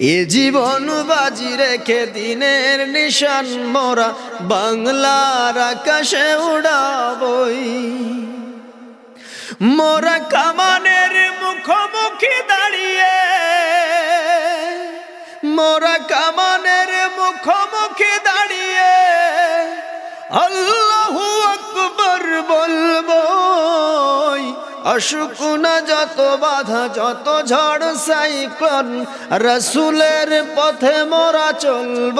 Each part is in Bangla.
এ জীবন বাজি রেখে দিনের নিশান মোরা বাংলার আকাশে উড়াবই। মোরা কামানের মুখোমুখি দাঁড়িয়ে, মোরা কামানের মুখোমুখি দাঁড়িয়ে, আল্লাহু অশুকুনা যত বাধা, যত ঝড় সাইক্লন, রসুলের পথে মোরা চলব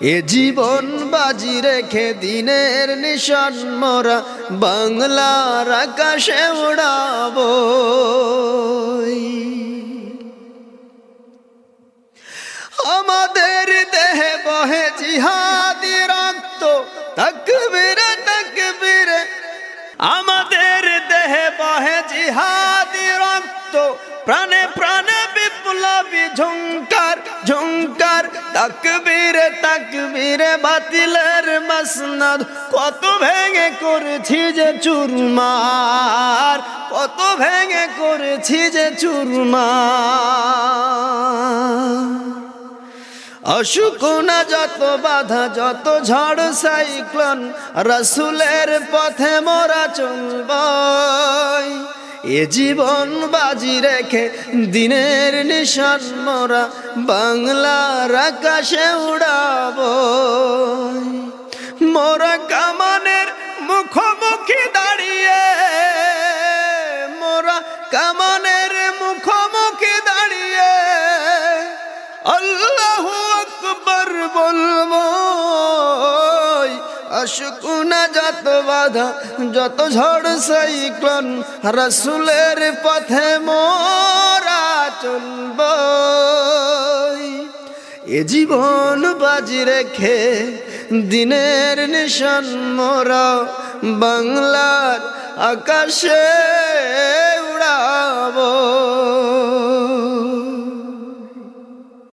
এ জীবন বাজি রেখে দিনের নিশান মোরা, বাংলার আকাশে উড়াবো জিহাদি রক্ত প্রাণে প্রাণে বিপ্লবী ঝুঙ্কার ঝুঙ্কার তকবীরে তকবীরে বাতিলের মসনদ। কত ভেঙে করেছি যে চুরমার, কত ভেঙে করেছি যে চুরমার। অশুকুনা যত বাধা, যত ঝড় সাইক্লন, রসুলের পথে মোরা চলব এ জীবন বাজি রেখে দিনের নিশান মোরা বাংলার আকাশে উড়াব। মোরা কামানের মুখোমুখি দাঁড়িয়ে, মোরা কামানের মুখোমুখি দাঁড়িয়ে, আল্লাহ আকবর বলব। অশুকুনা যত বাধা, যত ঝড় সাইক্লোন, রসুলের পথে মোরা চলব এ জীবন বাজি রেখে দিনের নিশান মোরা, বাংলার আকাশে